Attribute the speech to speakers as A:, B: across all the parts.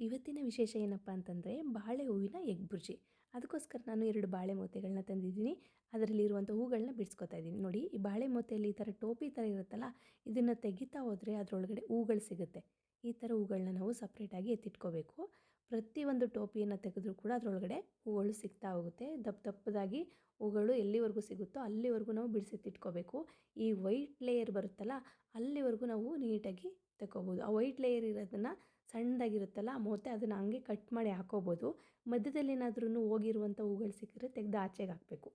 A: ಇವತ್ತಿನ ವಿಶೇಷ ಏನಪ್ಪ ಅಂತಂದರೆ ಬಾಳೆ ಹೂವಿನ ಎಗ್ ಬುರ್ಜಿ. ಅದಕ್ಕೋಸ್ಕರ ನಾನು ಎರಡು ಬಾಳೆ ಮೊತೆಗಳನ್ನ ತಂದಿದ್ದೀನಿ. ಅದರಲ್ಲಿರುವಂಥ ಹೂಗಳನ್ನ ಬಿಡಿಸ್ಕೊತಾ ಇದ್ದೀನಿ. ನೋಡಿ, ಈ ಬಾಳೆ ಮೊತೆಯಲ್ಲಿ ಈ ಥರ ಟೋಪಿ ಥರ ಇರುತ್ತಲ್ಲ, ಇದನ್ನು ತೆಗಿತಾ ಹೋದರೆ ಅದರೊಳಗಡೆ ಹೂಗಳು ಸಿಗುತ್ತೆ. ಈ ಥರ ಹೂಗಳನ್ನ ನಾವು ಸಪ್ರೇಟಾಗಿ ಎತ್ತಿಟ್ಕೋಬೇಕು. ಪ್ರತಿಯೊಂದು ಟೋಪಿಯನ್ನು ತೆಗೆದ್ರೂ ಕೂಡ ಅದರೊಳಗಡೆ ಹೂಗಳು ಸಿಗ್ತಾ ಹೋಗುತ್ತೆ. ದಪ್ಪ ದಪ್ಪದಾಗಿ ಹೂಗಳು ಎಲ್ಲಿವರೆಗೂ ಸಿಗುತ್ತೋ ಅಲ್ಲಿವರೆಗೂ ನಾವು ಬಿಡಿಸಿಟ್ಟಿಟ್ಕೋಬೇಕು ಈ ವೈಟ್ ಲೇಯರ್ ಬರುತ್ತಲ್ಲ, ಅಲ್ಲಿವರೆಗೂ ನಾವು ನೀಟಾಗಿ ತಗೋಬೋದು ಆ ವೈಟ್ ಲೇಯರ್ ಇರೋದನ್ನು ಸಣ್ಣದಾಗಿರುತ್ತಲ್ಲ, ಆ ಮೊತೆ ಅದನ್ನು ಹಂಗೆ ಕಟ್ ಮಾಡಿ ಹಾಕೋಬೋದು. ಮಧ್ಯದಲ್ಲಿ ಏನಾದ್ರೂ ಹೋಗಿರುವಂಥ ಹೂಗಳು ಸಿಕ್ಕಿದ್ರೆ ತೆಗೆದು ಆಚೆಗೆ ಹಾಕಬೇಕು.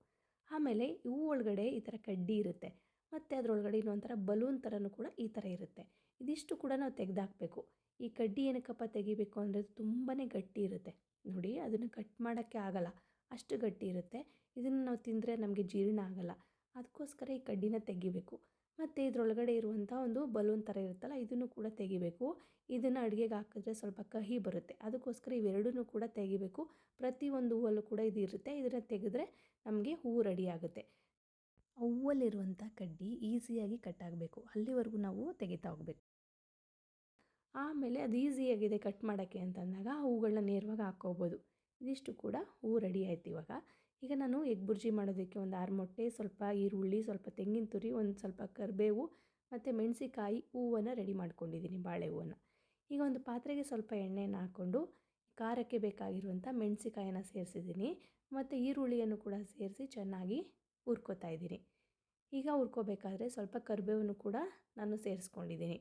A: ಆಮೇಲೆ ಹೂ ಒಳಗಡೆ ಈ ಥರ ಕಡ್ಡಿ ಇರುತ್ತೆ. ಮತ್ತು ಅದರೊಳಗಡೆ ಇನ್ನೊಂಥರ ಬಲೂನ್ ಥರನೂ ಕೂಡ ಈ ಥರ ಇರುತ್ತೆ. ಇದಿಷ್ಟು ಕೂಡ ನಾವು ತೆಗೆದಾಕಬೇಕು ಈ ಕಡ್ಡಿ ಏನಕ್ಕಪ್ಪ ತೆಗಿಬೇಕು ಅಂದರೆ ತುಂಬಾ ಗಟ್ಟಿ ಇರುತ್ತೆ. ನೋಡಿ, ಅದನ್ನು ಕಟ್ ಮಾಡೋಕ್ಕೆ ಆಗಲ್ಲ. ಅಷ್ಟು ಗಟ್ಟಿ ಇರುತ್ತೆ. ಇದನ್ನು ನಾವು ತಿಂದರೆ ನಮಗೆ ಜೀರ್ಣ ಆಗಲ್ಲ. ಅದಕ್ಕೋಸ್ಕರ ಈ ಕಡ್ಡಿನ ತೆಗಿಬೇಕು. ಮತ್ತು ಇದರೊಳಗಡೆ ಇರುವಂಥ ಒಂದು ಬಲೂನ್ ಥರ ಇರುತ್ತಲ್ಲ, ಇದನ್ನು ಕೂಡ ತೆಗಿಬೇಕು. ಇದನ್ನು ಅಡುಗೆಗೆ ಹಾಕಿದ್ರೆ ಸ್ವಲ್ಪ ಕಹಿ ಬರುತ್ತೆ. ಅದಕ್ಕೋಸ್ಕರ ಇವೆರಡೂ ಕೂಡ ತೆಗಿಬೇಕು. ಪ್ರತಿಯೊಂದು ಹೂವಲ್ಲೂ ಕೂಡ ಇದು ಇರುತ್ತೆ. ಇದನ್ನು ತೆಗೆದ್ರೆ ನಮಗೆ ಹೂವು ರೆಡಿ ಆಗುತ್ತೆ. ಹೂವಲ್ಲಿರುವಂಥ ಕಡ್ಡಿ ಈಸಿಯಾಗಿ ಕಟ್ ಆಗಬೇಕು. ಅಲ್ಲಿವರೆಗೂ ನಾವು ತೆಗಿತಾ ಹೋಗಬೇಕು. ಆಮೇಲೆ ಅದು ಈಸಿಯಾಗಿದೆ ಕಟ್ ಮಾಡೋಕ್ಕೆ ಅಂತಂದಾಗ ಹೂಗಳನ್ನ ನೇರವಾಗಿ ಹಾಕ್ಕೋಬೋದು. ಇದಿಷ್ಟು ಕೂಡ ಹೂವು ರೆಡಿ ಆಯ್ತು ಇವಾಗ. ಈಗ ನಾನು ಎಗ್ ಬುರ್ಜಿ ಮಾಡೋದಕ್ಕೆ ಒಂದು ಆರು ಮೊಟ್ಟೆ, ಸ್ವಲ್ಪ ಈರುಳ್ಳಿ, ಸ್ವಲ್ಪ ತೆಂಗಿನ ತುರಿ, ಒಂದು ಸ್ವಲ್ಪ ಕರಿಬೇವು ಮತ್ತು ಮೆಣಸಿಕಾಯಿ ಹೂವನ್ನು ರೆಡಿ ಮಾಡ್ಕೊಂಡಿದ್ದೀನಿ, ಬಾಳೆ ಹೂವನ್ನು. ಈಗ ಒಂದು ಪಾತ್ರೆಗೆ ಸ್ವಲ್ಪ ಎಣ್ಣೆಯನ್ನು ಹಾಕ್ಕೊಂಡು ಖಾರಕ್ಕೆ ಬೇಕಾಗಿರುವಂಥ ಮೆಣಸಿಕಾಯನ್ನು ಸೇರಿಸಿದ್ದೀನಿ ಮತ್ತು ಈರುಳ್ಳಿಯನ್ನು ಕೂಡ ಸೇರಿಸಿ ಚೆನ್ನಾಗಿ ಹುರ್ಕೋತಾ ಇದ್ದೀನಿ. ಈಗ ಹುರ್ಕೋಬೇಕಾದ್ರೆ ಸ್ವಲ್ಪ ಕರಿಬೇವನ್ನು ಕೂಡ ನಾನು ಸೇರಿಸ್ಕೊಂಡಿದ್ದೀನಿ.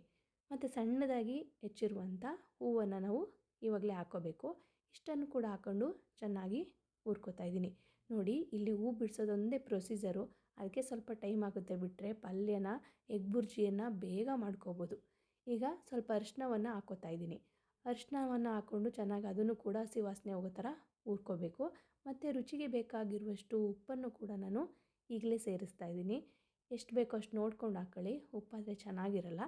A: ಮತ್ತು ಸಣ್ಣದಾಗಿ ಹೆಚ್ಚಿರುವಂಥ ಹೂವನ್ನು ನಾವು ಇವಾಗಲೇ ಹಾಕೋಬೇಕು. ಇಷ್ಟನ್ನು ಕೂಡ ಹಾಕ್ಕೊಂಡು ಚೆನ್ನಾಗಿ ಹುರ್ಕೋತಾ ಇದ್ದೀನಿ. ನೋಡಿ, ಇಲ್ಲಿ ಹೂ ಬಿಡಿಸೋದೊಂದೇ ಪ್ರೊಸೀಜರು. ಅದಕ್ಕೆ ಸ್ವಲ್ಪ ಟೈಮ್ ಆಗುತ್ತೆ ಬಿಟ್ಟರೆ ಪಲ್ಯನ, ಎಗ್ ಬುರ್ಜಿಯನ್ನು ಬೇಗ ಮಾಡ್ಕೋಬೋದು. ಈಗ ಸ್ವಲ್ಪ ಅರಿಶಿನವನ್ನು ಹಾಕೋತಾ ಇದ್ದೀನಿ. ಅರಿಶಿನವನ್ನು ಹಾಕ್ಕೊಂಡು ಚೆನ್ನಾಗಿ ಅದನ್ನು ಕೂಡ ಹಸಿ ವಾಸನೆ ಹೋಗೋ ಥರ ಹುರ್ಕೋಬೇಕು. ಮತ್ತು ರುಚಿಗೆ ಬೇಕಾಗಿರುವಷ್ಟು ಉಪ್ಪನ್ನು ಕೂಡ ನಾನು ಈಗಲೇ ಸೇರಿಸ್ತಾ ಇದ್ದೀನಿ. ಎಷ್ಟು ಬೇಕೋ ಅಷ್ಟು ನೋಡ್ಕೊಂಡು ಹಾಕ್ಕೊಳ್ಳಿ ಉಪ್ಪಾದರೆ ಚೆನ್ನಾಗಿರಲ್ಲ.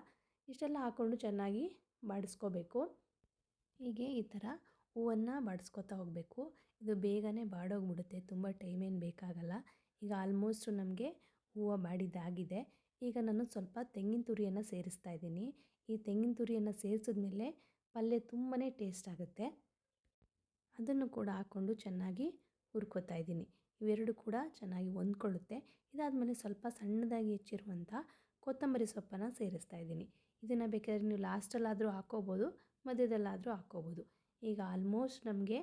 A: ಇಷ್ಟೆಲ್ಲ ಹಾಕ್ಕೊಂಡು ಚೆನ್ನಾಗಿ ಬಾಡಿಸ್ಕೋಬೇಕು. ಹೀಗೆ ಈ ಥರ ಹೂವನ್ನು ಬಾಡಿಸ್ಕೊತಾ ಹೋಗಬೇಕು. ಇದು ಬೇಗನೆ ಬಾಡೋಗ್ಬಿಡುತ್ತೆ. ತುಂಬ ಟೈಮೇನು ಬೇಕಾಗಲ್ಲ. ಈಗ ಆಲ್ಮೋಸ್ಟು ನಮಗೆ ಹೂವು ಬಾಡಿದ್ದಾಗಿದೆ. ಈಗ ನಾನು ಸ್ವಲ್ಪ ತೆಂಗಿನ ತುರಿಯನ್ನು ಸೇರಿಸ್ತಾ ಇದ್ದೀನಿ. ಈ ತೆಂಗಿನ ತುರಿಯನ್ನು ಸೇರಿಸಿದ್ಮೇಲೆ ಪಲ್ಯ ತುಂಬಾ ಟೇಸ್ಟ್ ಆಗುತ್ತೆ. ಅದನ್ನು ಕೂಡ ಹಾಕ್ಕೊಂಡು ಚೆನ್ನಾಗಿ ಹುರ್ಕೋತಾ ಇದ್ದೀನಿ. ಇವೆರಡು ಕೂಡ ಚೆನ್ನಾಗಿ ಹೊಂದ್ಕೊಳ್ಳುತ್ತೆ. ಇದಾದಮೇಲೆ ಸ್ವಲ್ಪ ಸಣ್ಣದಾಗಿ ಹೆಚ್ಚಿರುವಂಥ ಕೊತ್ತಂಬರಿ ಸೊಪ್ಪನ್ನು ಸೇರಿಸ್ತಾ ಇದ್ದೀನಿ. ಇದನ್ನು ಬೇಕಾದ್ರೆ ನೀವು ಲಾಸ್ಟಲ್ಲಾದರೂ ಹಾಕ್ಕೋಬೋದು ಮಧ್ಯದಲ್ಲಾದರೂ ಹಾಕ್ಕೋಬೋದು ಈಗ ಆಲ್ಮೋಸ್ಟ್ ನಮಗೆ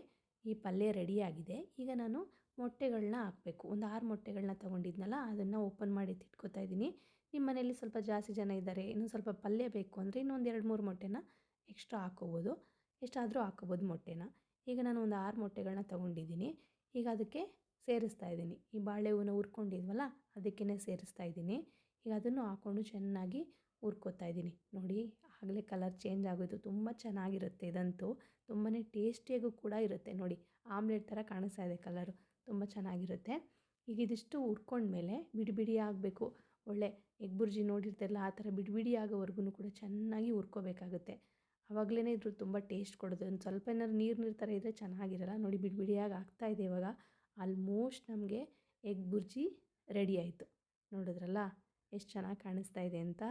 A: ಈ ಪಲ್ಯ ರೆಡಿಯಾಗಿದೆ ಈಗ ನಾನು ಮೊಟ್ಟೆಗಳನ್ನ ಹಾಕಬೇಕು. ಒಂದು ಆರು ಮೊಟ್ಟೆಗಳನ್ನ ತೊಗೊಂಡಿದ್ನಲ್ಲ, ಅದನ್ನು ಓಪನ್ ಮಾಡಿ ತಿಟ್ಕೋತಾ ಇದ್ದೀನಿ. ನಿಮ್ಮ ಮನೇಲಿ ಸ್ವಲ್ಪ ಜಾಸ್ತಿ ಜನ ಇದ್ದಾರೆ ಇನ್ನೂ ಸ್ವಲ್ಪ ಪಲ್ಯ ಬೇಕು ಅಂದರೆ ಇನ್ನೊಂದು ಎರಡು ಮೂರು ಮೊಟ್ಟೆನ ಎಕ್ಸ್ಟ್ರಾ ಹಾಕ್ಕೋಬೋದು ಎಷ್ಟಾದರೂ ಹಾಕ್ಕೋಬೋದು ಮೊಟ್ಟೆನ. ಈಗ ನಾನು ಒಂದು ಆರು ಮೊಟ್ಟೆಗಳನ್ನ ತೊಗೊಂಡಿದ್ದೀನಿ. ಈಗ ಅದಕ್ಕೆ ಸೇರಿಸ್ತಾ ಇದ್ದೀನಿ. ಈ ಬಾಳೆ ಹೂವನ್ನ ಹುರ್ಕೊಂಡಿದ್ವಲ್ಲ ಅದಕ್ಕೇ ಸೇರಿಸ್ತಾ ಇದ್ದೀನಿ. ಈಗ ಅದನ್ನು ಹಾಕ್ಕೊಂಡು ಚೆನ್ನಾಗಿ ಹುರ್ಕೋತಾ ಇದ್ದೀನಿ. ನೋಡಿ, ಆಗಲೇ ಕಲರ್ ಚೇಂಜ್ ಆಗೋಯಿತು. ತುಂಬ ಚೆನ್ನಾಗಿರುತ್ತೆ ಇದಂತೂ. ತುಂಬಾ ಟೇಸ್ಟಿಯಾಗೂ ಕೂಡ ಇರುತ್ತೆ. ನೋಡಿ, ಆಮ್ಲೆಟ್ ಥರ ಕಾಣಿಸ್ತಾ ಇದೆ ಕಲರು. ತುಂಬ ಚೆನ್ನಾಗಿರುತ್ತೆ. ಈಗ ಇದಿಷ್ಟು ಹುರ್ಕೊಂಡ್ಮೇಲೆ ಬಿಡಿ ಬಿಡಿ ಆಗಬೇಕು. ಒಳ್ಳೆ ಎಗ್ ಬುರ್ಜಿ ನೋಡಿರ್ತಲ್ಲ ಆ ಥರ ಬಿಡಿ ಬಿಡಿ ಆಗೋವರೆಗೂ ಕೂಡ ಚೆನ್ನಾಗಿ ಹುರ್ಕೋಬೇಕಾಗುತ್ತೆ. ಆವಾಗಲೇ ಇದ್ರ ತುಂಬ ಟೇಸ್ಟ್ ಕೊಡೋದು ಒಂದು ಸ್ವಲ್ಪ ಏನಾದ್ರು ನೀರು ನೀರು ಥರ ಇದ್ದರೆ ಚೆನ್ನಾಗಿರಲ್ಲ. ನೋಡಿ ಬಿಡಿ ಬಿಡಿಯಾಗಿ ಇದೆ ಇವಾಗ. ಆಲ್ಮೋಸ್ಟ್ ನಮಗೆ ಎಗ್ ಬುರ್ಜಿ ರೆಡಿ ಆಯಿತು. ನೋಡಿದ್ರಲ್ಲ, ಎಷ್ಟು ಚೆನ್ನಾಗಿ ಕಾಣಿಸ್ತಾ ಇದೆ ಅಂತ.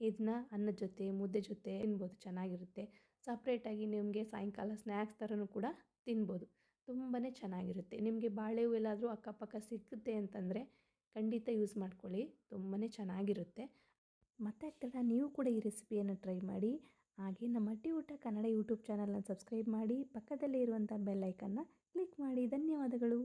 A: ಇದನ್ನ ಅನ್ನದ ಜೊತೆ, ಮುದ್ದೆ ಜೊತೆ ತಿನ್ಬೋದು, ಚೆನ್ನಾಗಿರುತ್ತೆ. ಸಪ್ರೇಟಾಗಿ ನಿಮಗೆ ಸಾಯಂಕಾಲ ಸ್ನ್ಯಾಕ್ಸ್ ಥರನೂ ಕೂಡ ತಿನ್ಬೋದು. ತುಂಬಾ ಚೆನ್ನಾಗಿರುತ್ತೆ. ನಿಮಗೆ ಬಾಳೆ ಹೂ ಎಲ್ಲಾದರೂ ಅಕ್ಕಪಕ್ಕ ಸಿಕ್ಕುತ್ತೆ ಅಂತಂದರೆ ಖಂಡಿತ ಯೂಸ್ ಮಾಡ್ಕೊಳ್ಳಿ. ತುಂಬಾ ಚೆನ್ನಾಗಿರುತ್ತೆ. ಮತ್ತೆ ಆಗ್ತಲ್ಲ ನೀವು ಕೂಡ ಈ ರೆಸಿಪಿಯನ್ನು ಟ್ರೈ ಮಾಡಿ. ಹಾಗೆ ನಮ್ಮ ಅಟ್ಟಿ ಊಟ ಕನ್ನಡ ಯೂಟ್ಯೂಬ್ ಚಾನಲ್ನ ಸಬ್ಸ್ಕ್ರೈಬ್ ಮಾಡಿ. ಪಕ್ಕದಲ್ಲೇ ಇರುವಂಥ ಬೆಲ್ಲೈಕನ್ನ ಕ್ಲಿಕ್ ಮಾಡಿ. ಧನ್ಯವಾದಗಳು.